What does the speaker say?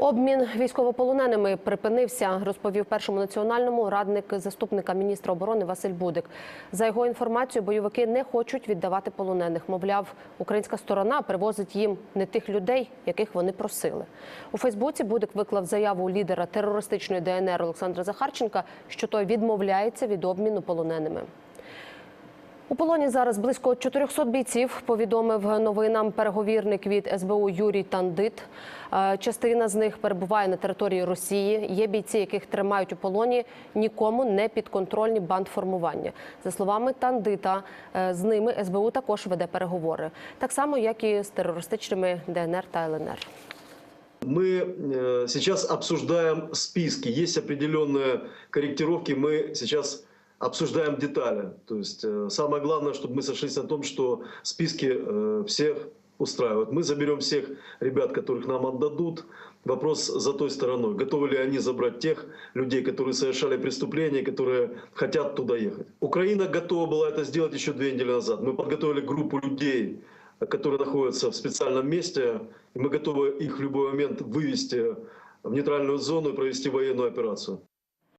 Обмін військовополоненими припинився, розповів першому національному радник заступника міністра оборони Василь Будик. За його інформацією, бойовики не хочуть віддавати полонених. Мовляв, українська сторона привозить їм не тих людей, яких вони просили. У Фейсбуці Будик виклав заяву лідера терористичної ДНР Олександра Захарченка, що той відмовляється від обміну полоненими. У полоні зараз близько 400 бійців, повідомив новинам переговірник від СБУ Юрій Тандит. Е, Частина з них перебуває на території Росії. Є бійці, яких тримають у полоні нікому не підконтрольні бандформування. За словами Тандита, е, з ними СБУ також веде переговори, так само як і з терористичними ДНР та ЛНР. Мы э, сейчас обсуждаем списки. Есть определенные корректировки. Мы сейчас обсуждаем детали. То есть э, самое главное, чтобы мы сошлись на том, что списки э, всех устраивают. Мы заберем всех ребят, которых нам отдадут. Вопрос за той стороной. Готовы ли они забрать тех людей, которые совершали преступления, которые хотят туда ехать. Украина готова была это сделать еще две недели назад. Мы подготовили группу людей, которые находятся в специальном месте. И мы готовы их в любой момент вывести в нейтральную зону и провести военную операцию.